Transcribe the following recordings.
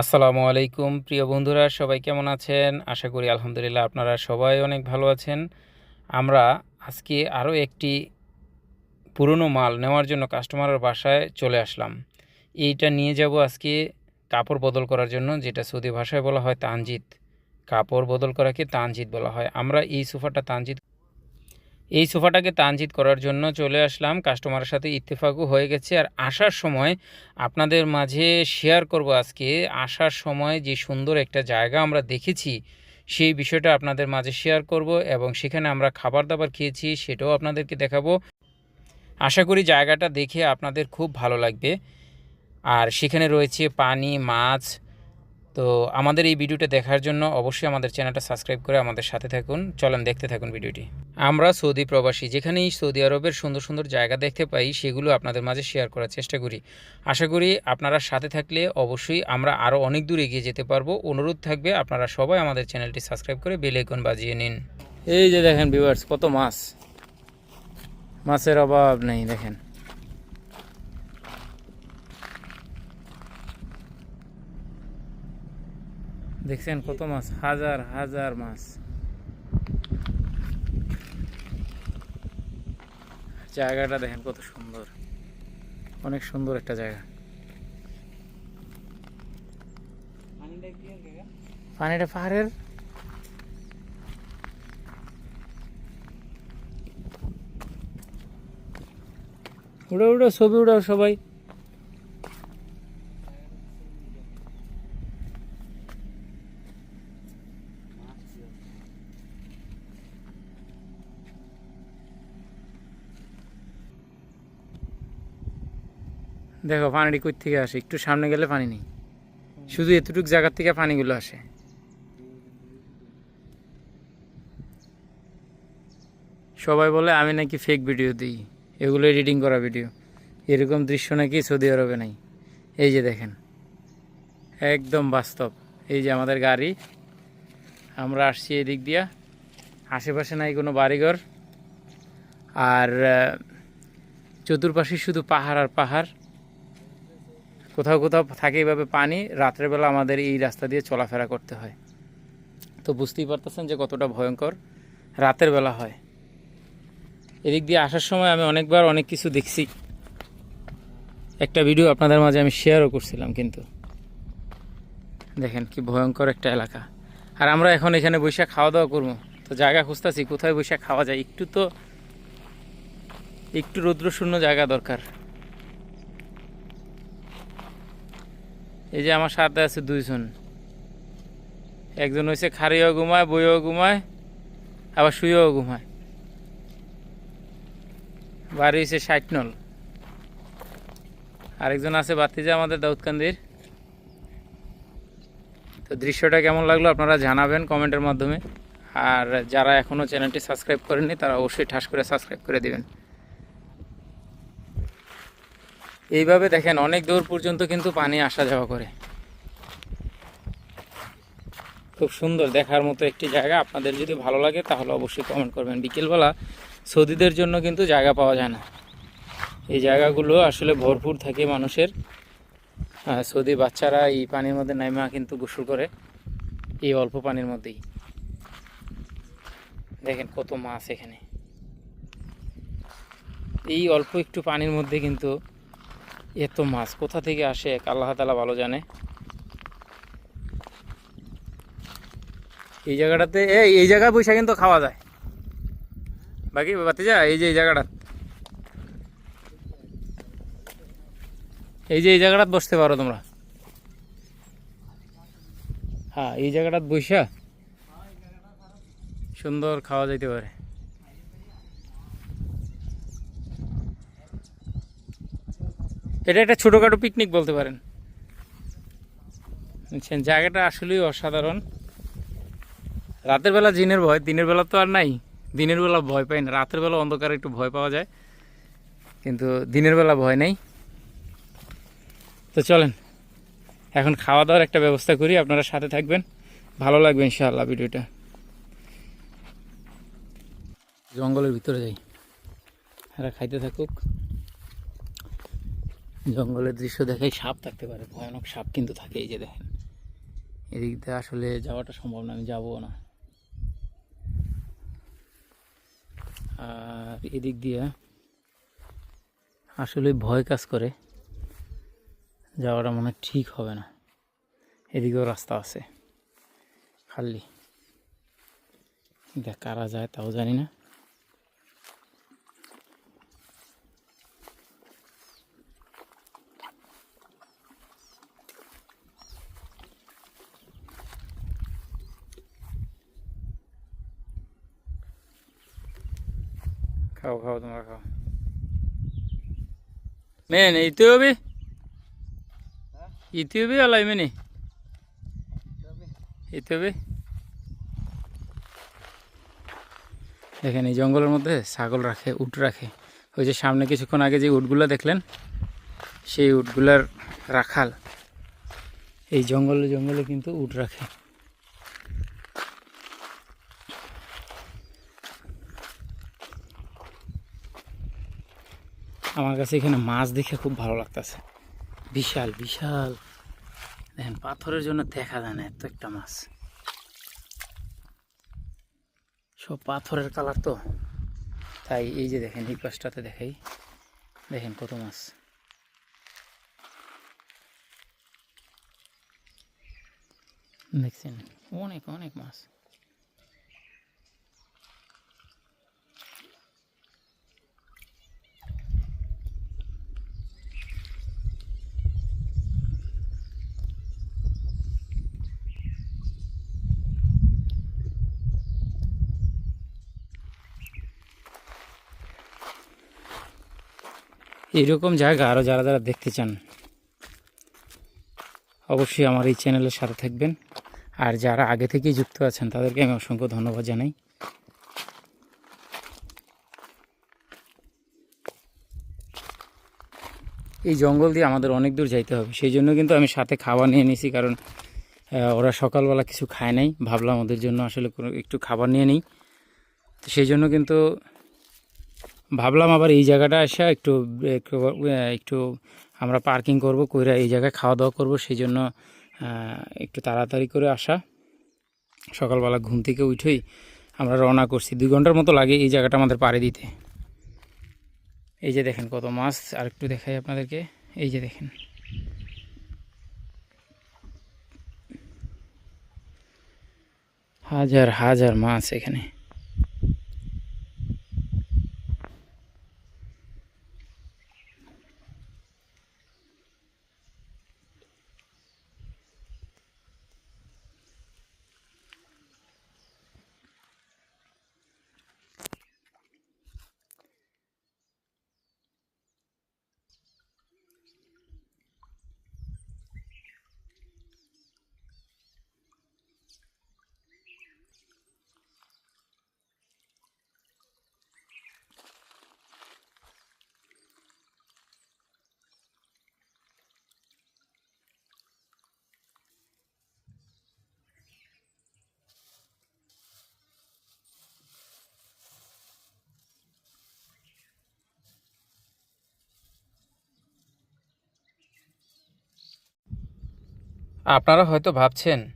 আসসালামু আলাইকুম, প্রিয় বন্ধুরা, সবাই কেমন আছেন? আশা করি আলহামদুলিল্লাহ আপনারা সবাই অনেক ভালো আছেন। আমরা আজকে আরও একটি পুরনো মাল নেওয়ার জন্য কাস্টমারের বাসায় চলে আসলাম। এইটা নিয়ে যাব আজকে কাপড় বদল করার জন্য, যেটা সৌদি ভাষায় বলা হয় তানজিদ। কাপড় বদল করাকে তানজিদ বলা হয়। আমরা এই সোফাটা তানজিদ এই সোফাটাকে তানজিদ করার জন্য চলে আসলাম। কাস্টমারের সাথে ইত্তেফাকও হয়ে গেছে। আর আসার সময় আপনাদের মাঝে শেয়ার করব আজকে। আসার সময় যে সুন্দর একটা জায়গা আমরা দেখেছি, সেই বিষয়টা আপনাদের মাঝে শেয়ার করব এবং সেখানে আমরা খাবার দাবার খেয়েছি, সেটাও আপনাদেরকে দেখাবো। আশা করি জায়গাটা দেখে আপনাদের খুব ভালো লাগবে। আর সেখানে রয়েছে পানি, মাছ তো আমাদের এই ভিডিওটা দেখার জন্য অবশ্যই আমাদের চ্যানেলটা সাবস্ক্রাইব করে আমাদের সাথে থাকুন। চলেন দেখতে থাকুন ভিডিওটি। আমরা সৌদি প্রবাসী, যেখানেই সৌদি আরবের সুন্দর সুন্দর জায়গা দেখতে পাই, সেগুলো আপনাদের মাঝে শেয়ার করার চেষ্টা করি। আশা করি আপনারা সাথে থাকলে অবশ্যই আমরা আরও অনেক দূর এগিয়ে যেতে পারব। অনুরোধ থাকবে আপনারা সবাই আমাদের চ্যানেলটি সাবস্ক্রাইব করে বেল আইকন বাজিয়ে নিন। এই যে দেখেন ভিউয়ার্স কত মাছ। মাছের অভাব নেই, দেখেন। দেখছেন কত মাছ? হাজার হাজার মাছ। জায়গাটা দেখেন কত সুন্দর। অনেক সুন্দর একটা জায়গা। পানিটা পাহাড়ের? উড়ো উড়ো ছবি উড়াও সবাই। দেখো পানিটি কই থেকে আসে? একটু সামনে গেলে পানি নেই। শুধু এতটুকু জায়গার থেকে পানিগুলো আসে। সবাই বলে, আমি নাকি ফেক ভিডিও দিই। এগুলো এডিটিং করা ভিডিও এরকম দৃশ্য নাকি সৌদি আরবে নাই। এই যে দেখেন। একদম বাস্তব। এই যে আমাদের গাড়ি। আমরা আসছি এদিক দিয়া। আশেপাশে নাই কোনো বাড়িঘর। আর চতুর্পাশে শুধু পাহাড় আর পাহাড়। কোথাও কোথাও থাকে এইভাবে পানি রাত্রেবেলা আমাদের এই রাস্তা দিয়ে চলাফেরা করতে হয়। তো বুঝতেই পারতেছেন যে কতটা ভয়ঙ্কর রাতের বেলা হয়। এদিক দিয়ে আসার সময় আমি অনেকবার অনেক কিছু দেখছি। একটা ভিডিও আপনাদের মাঝে আমি শেয়ারও করছিলাম কিন্তু। দেখেন কি ভয়ঙ্কর একটা এলাকা। আর আমরা এখন এখানে বৈশাখ খাওয়া দাওয়া করব। তো জায়গা খুঁজতেছি, কোথায় বৈশাখ খাওয়া যায়? একটু তো, একটু রৌদ্রশূন্য জায়গা দরকার। এই যে আমার সাথে আছে দুইজন। একজন হয়েছে খারিও ঘুমায় বইও ঘুমায়, আবার শুয়েও ঘুমায়। বাড়ি হয়েছে ষাট নল আরেকজন আছে বাতিজা আমাদের দাউদকান্দির। তো দৃশ্যটা কেমন লাগল আপনারা জানাবেন কমেন্টের মাধ্যমে। আর যারা এখনও চ্যানেলটি সাবস্ক্রাইব করেননি, তারা অবশ্যই ঠাস করে সাবস্ক্রাইব করে দিবেন। এইভাবে দেখেন, অনেক দূর পর্যন্ত কিন্তু পানি আসা যাওয়া করে। খুব সুন্দর দেখার মতো একটি জায়গা। আপনাদের যদি ভালো লাগে তাহলে অবশ্যই কমেন্ট করবেন। বিকেলবেলা সৌদিদের জন্য কিন্তু জায়গা পাওয়া যায় না। এই জায়গাগুলো আসলে ভরপুর থাকে মানুষের। সৌদি বাচ্চারা এই পানির মধ্যে নাইমা কিন্তু গোসল করে। এই অল্প পানির মধ্যেই। দেখেন কত মাছ এখানে। এই অল্প একটু পানির মধ্যে কিন্তু এত মাছ। কোথা থেকে আসে এক? আল্লাহ তালা ভালো জানে। এই জায়গাটাতে, এই এই জায়গায় বৈশা কিন্তু খাওয়া যায়। বাকি বাতি যা এই যে এই জায়গাটা এই যে এই জায়গাটাত বসতে পারো তোমরা। হ্যাঁ এই জায়গাটাত বৈশা সুন্দর খাওয়া যাইতে পারে। এটা একটা ছোটোখাটো পিকনিক বলতে পারেন। বুঝছেন জায়গাটা আসলেই অসাধারণ। রাতের বেলা দিনের ভয়, দিনের বেলা তো আর নাই। দিনের বেলা ভয় পাই না। রাতের বেলা অন্ধকারে একটু ভয় পাওয়া যায়। কিন্তু দিনের বেলা ভয় নেই। তো চলেন, এখন খাওয়া দাওয়ার একটা ব্যবস্থা করি, আপনারা সাথে থাকবেন। ভালো লাগবে ইনশাআল্লাহ ভিডিওটা। জঙ্গলের ভিতরে যাই। এরা খাইতে থাকুক। জঙ্গলের দৃশ্য দেখাই সাপ থাকতে পারে, ভয়ানক সাপ কিন্তু থাকে এই যে দেখেন। এদিক দিয়ে আসলে যাওয়াটা সম্ভব না, আমি যাব না। আর এদিক দিয়ে আসলে ভয় কাজ করে, যাওয়াটা মনে ঠিক হবে না। এদিকেও রাস্তা আছে, খালি। দেখ কারা যায় তাও জানি না। খাও খাও তোমরা, খাও। মেন ইতে হবে ইতে হবে আলাই মেনে। ইতে হবে দেখেন এই জঙ্গলের মধ্যে ছাগল রাখে, উট রাখে। ওই যে সামনে কিছুক্ষণ আগে যে উটগুলো দেখলেন, সেই উটগুলার রাখাল। এই জঙ্গলে জঙ্গলে কিন্তু উট রাখে। আমার কাছে এখানে মাছ দেখে খুব ভালো লাগতেছে। বিশাল বিশাল। দেখেন, পাথরের জন্য দেখা যায় না, এত একটা মাছ। সব পাথরের কালার তো। তাই এই যে দেখেন, এই পাশটাতে দেখাই। দেখেন কত মাছ। দেখছেন, অনেক অনেক মাছ। এইরকম জায়গা আরও যারা যারা দেখতে চান, অবশ্যই আমার এই চ্যানেলের সাথে থাকবেন। আর যারা আগে থেকেই যুক্ত আছেন, তাদেরকে আমি অসংখ্য ধন্যবাদ জানাই। এই জঙ্গল দিয়ে আমাদের অনেক দূর যাইতে হবে, সেই জন্য কিন্তু আমি সাথে খাবার নিয়ে নিয়েছি কারণ ওরা সকালবেলা কিছু খায় নাই। ভাবলাম ওদের জন্য আসলে কোনো একটু খাবার নিয়ে নিই। তো সেই জন্য কিন্তু ভাবলাম আবার এই জায়গাটা আসা একটু একটু আমরা পার্কিং করব, কইরা এই জায়গায় খাওয়া দাওয়া করব, সেই জন্য একটু তাড়াতাড়ি করে আসা। সকালবেলা ঘুম থেকে উঠেই আমরা রওনা করছি। দুই ঘণ্টার মতো লাগে এই জায়গাটা আমাদের পাড়ে দিতে। এই যে দেখেন কত মাছ আর একটু দেখাই আপনাদেরকে। এই যে দেখেন। হাজার হাজার মাছ এখানে। আপনারা হয়তো ভাবছেন,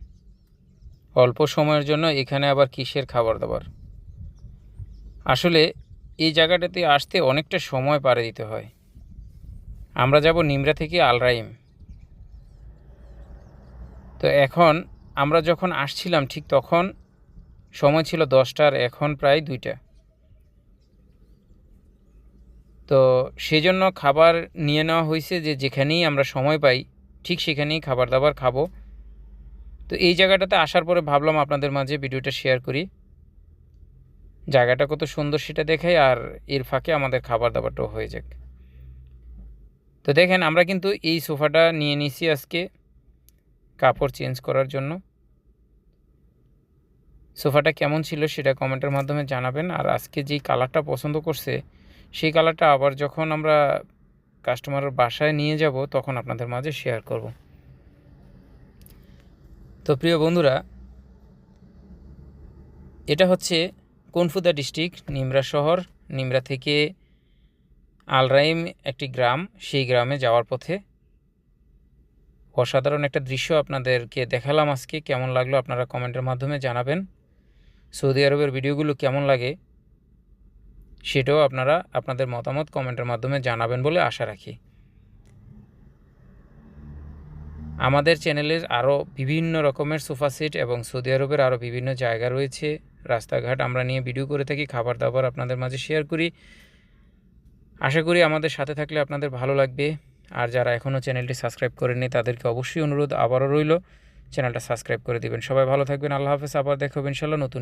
অল্প সময়ের জন্য এখানে আবার কিসের খাবার দাবার? আসলে, এই জায়গাটাতে আসতে অনেকটা সময় পাড়ি দিতে হয়। আমরা যাব নিমরা থেকে আলরাইম। তো এখন আমরা যখন আসছিলাম ঠিক তখন সময় ছিল দশটার, এখন প্রায় দুইটা। তো সেজন্য খাবার নিয়ে নেওয়া হয়েছে যে যেখানেই আমরা সময় পাই ঠিক সেখানেই খাবার দাবার খাব। তো এই জায়গাটাতে আসার পরে ভাবলাম আপনাদের মাঝে ভিডিওটা শেয়ার করি। জায়গাটা কত সুন্দর সেটা দেখাই আর এর ফাঁকে আমাদের খাবার দাবারটাও হয়ে যাক। তো দেখেন, আমরা কিন্তু এই সোফাটা নিয়ে নিছি আজকে কাপড় চেঞ্জ করার জন্য। সোফাটা কেমন ছিল সেটা কমেন্টের মাধ্যমে জানাবেন। আর আজকে যেই কালারটা পছন্দ করছে, সেই কালারটা আবার যখন আমরা কাস্টমারের বাসায় নিয়ে যাব, তখন আপনাদের মাঝে শেয়ার করব। তো প্রিয় বন্ধুরা, এটা হচ্ছে কনফুদা ডিস্ট্রিক্ট, নিমরা শহর। নিমরা থেকে আলরাইম একটি গ্রাম, সেই গ্রামে যাওয়ার পথে। অসাধারণ একটা দৃশ্য আপনাদেরকে দেখালাম আজকে, কেমন লাগল আপনারা কমেন্টের মাধ্যমে জানাবেন। সৌদি আরবের ভিডিওগুলো কেমন লাগে? সেটাও আপনারা আপনাদের মতামত কমেন্টের মাধ্যমে জানাবেন বলে আশা রাখি। আমাদের চ্যানেলের আরও বিভিন্ন রকমের সোফা সেট এবং সৌদি আরবের আরও বিভিন্ন জায়গা রয়েছে। রাস্তাঘাট আমরা নিয়ে ভিডিও করে থাকি, খাবার দাবার আপনাদের মাঝে শেয়ার করি। আশা করি আমাদের সাথে থাকলে আপনাদের ভালো লাগবে। আর যারা এখনও চ্যানেলটি সাবস্ক্রাইব করেননি, তাদেরকে অবশ্যই অনুরোধ আবারও রইল, চ্যানেলটা সাবস্ক্রাইব করে দিবেন। সবাই ভালো থাকবেন, আল্লাহ হাফেজ, আবার দেখাবেন ইনশাল্লাহ নতুন